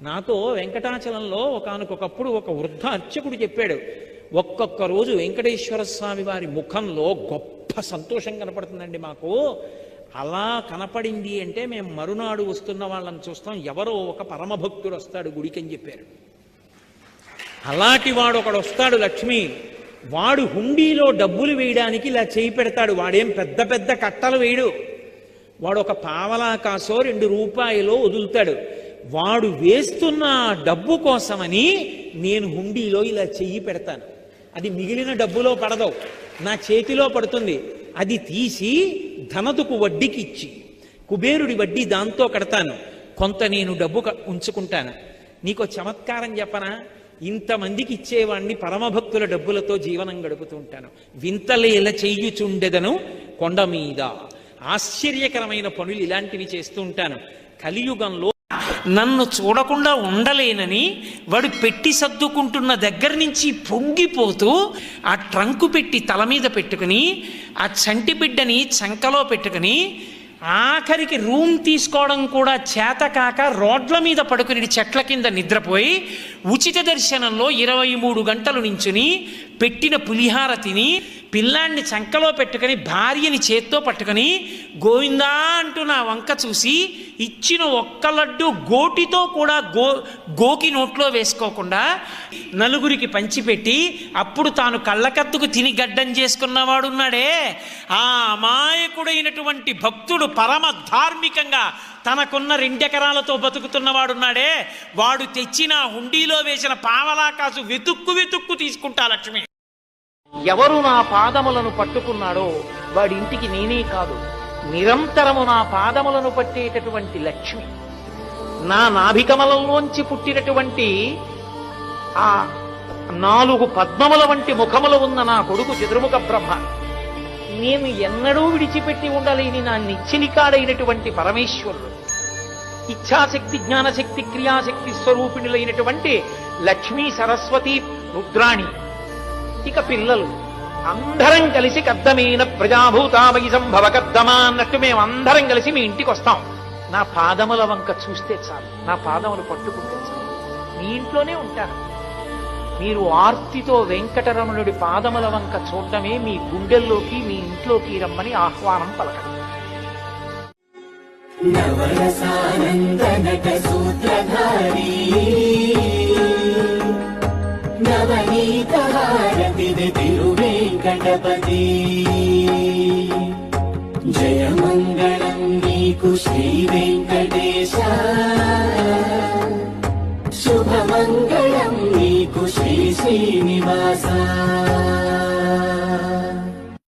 నాతో వెంకటాచలంలో ఒకనకొకప్పుడు ఒక వృద్ధ అర్చకుడు చెప్పాడు ఒక్కొక్క రోజు వెంకటేశ్వర స్వామి వారి ముఖంలో గొప్ప సంతోషం కనపడుతుందండి మాకు. అలా కనపడింది అంటే మేము మరునాడు వస్తున్న వాళ్ళని చూస్తాం. ఎవరో ఒక పరమభక్తుడు వస్తాడు గుడికి అని చెప్పారు. అలాంటి వాడు ఒకడు వస్తాడు లక్ష్మి. వాడు హుండీలో డబ్బులు వేయడానికి ఇలా చేయి పెడతాడు. వాడేం పెద్ద పెద్ద కట్టలు వేయడు. వాడు ఒక పావలా కాసో రెండు రూపాయలో వదులుతాడు. వాడు వేస్తున్న డబ్బు కోసమని నేను హుండీలో ఇలా చెయ్యి పెడతాను. అది మిగిలిన డబ్బులో పడదు. నా చేతిలో పడుతుంది. అది తీసి ధనదుకు వడ్డీకి ఇచ్చి కుబేరుడి వడ్డీ దాంతో కడతాను. కొంత నేను డబ్బు ఉంచుకుంటాను. నీకు చమత్కారం చెప్పనా? ఇంతమందికి ఇచ్చేవాణ్ణి పరమభక్తుల డబ్బులతో జీవనం గడుపుతూ ఉంటాను. వింతలేల చెయ్యుచుండెదను కొండ మీద. ఆశ్చర్యకరమైన పనులు ఇలాంటివి చేస్తూ ఉంటాను. కలియుగంలో నన్ను చూడకుండా ఉండలేనని వాడు పెట్టి సర్దుకుంటున్న దగ్గర నుంచి పొంగిపోతూ ఆ ట్రంకు పెట్టి తల మీద పెట్టుకుని ఆ చంటి బిడ్డని చంకలో పెట్టుకుని ఆఖరికి రూమ్ తీసుకోవడం కూడా చేత కాక రోడ్ల మీద పడుకుని చెట్ల కింద నిద్రపోయి ఉచిత దర్శనంలో ఇరవై మూడు గంటలు నించుని పెట్టిన పులిహార తిని పిల్లాన్ని చంకలో పెట్టుకుని భార్యని చేత్తో పట్టుకుని గోవిందా అంటూ నా వంక చూసి ఇచ్చిన ఒక్క లడ్డు గోటితో కూడా గో గోకి నోట్లో వేసుకోకుండా నలుగురికి పంచిపెట్టి అప్పుడు తాను కళ్ళకత్తుకు తిని గడ్డం చేసుకున్నవాడున్నాడే ఆ అమాయకుడైనటువంటి భక్తుడు పరమ ధార్మికంగా తనకున్న రెండెకరాలతో బతుకుతున్నవాడున్నాడే వాడు తెచ్చిన హుండీలో వేసిన పావలాకాసు వెతుక్కు వెతుక్కు తీసుకుంటా లక్ష్మి. ఎవరు నా పాదములను పట్టుకున్నాడో వాడింటికి నేనే కాదు. నిరంతరము నా పాదములను పట్టేటటువంటి లక్ష్మి. నా నాభికమలంలోంచి పుట్టినటువంటి ఆ నాలుగు పద్మముల వంటి ముఖములు ఉన్న నా కొడుకు చతుర్ముఖ బ్రహ్మ. నేను ఎన్నడూ విడిచిపెట్టి ఉండలేని నా నిచ్చిలికాడైనటువంటి పరమేశ్వరుడు. ఇచ్ఛాశక్తి జ్ఞానశక్తి క్రియాశక్తి స్వరూపిణులైనటువంటి లక్ష్మీ సరస్వతి రుద్రాణి. ఇక పిల్లలు. అందరం కలిసి కద్దమైన ప్రజాభూతామయ సంభవ కద్దమా అన్నట్టు మేము అందరం కలిసి మీ ఇంటికి వస్తాం. నా పాదముల వంక చూస్తే చాలు. నా పాదములు పట్టుకుంటే చాలు. మీ ఇంట్లోనే ఉంటాను. మీరు ఆర్తితో వెంకటరమణుడి పాదముల వంక చూడటమే మీ గుండెల్లోకి మీ ఇంట్లోకి రమ్మని ఆహ్వానం పలకండి. నవరసానందనట సూత్రధారీ. నవనీతహారతిది తిరువేంకటపతి జయమంగళం నీకు శ్రీ వెంకటేశ. శుభమంగళం నీకు శ్రీ శ్రీనివాస.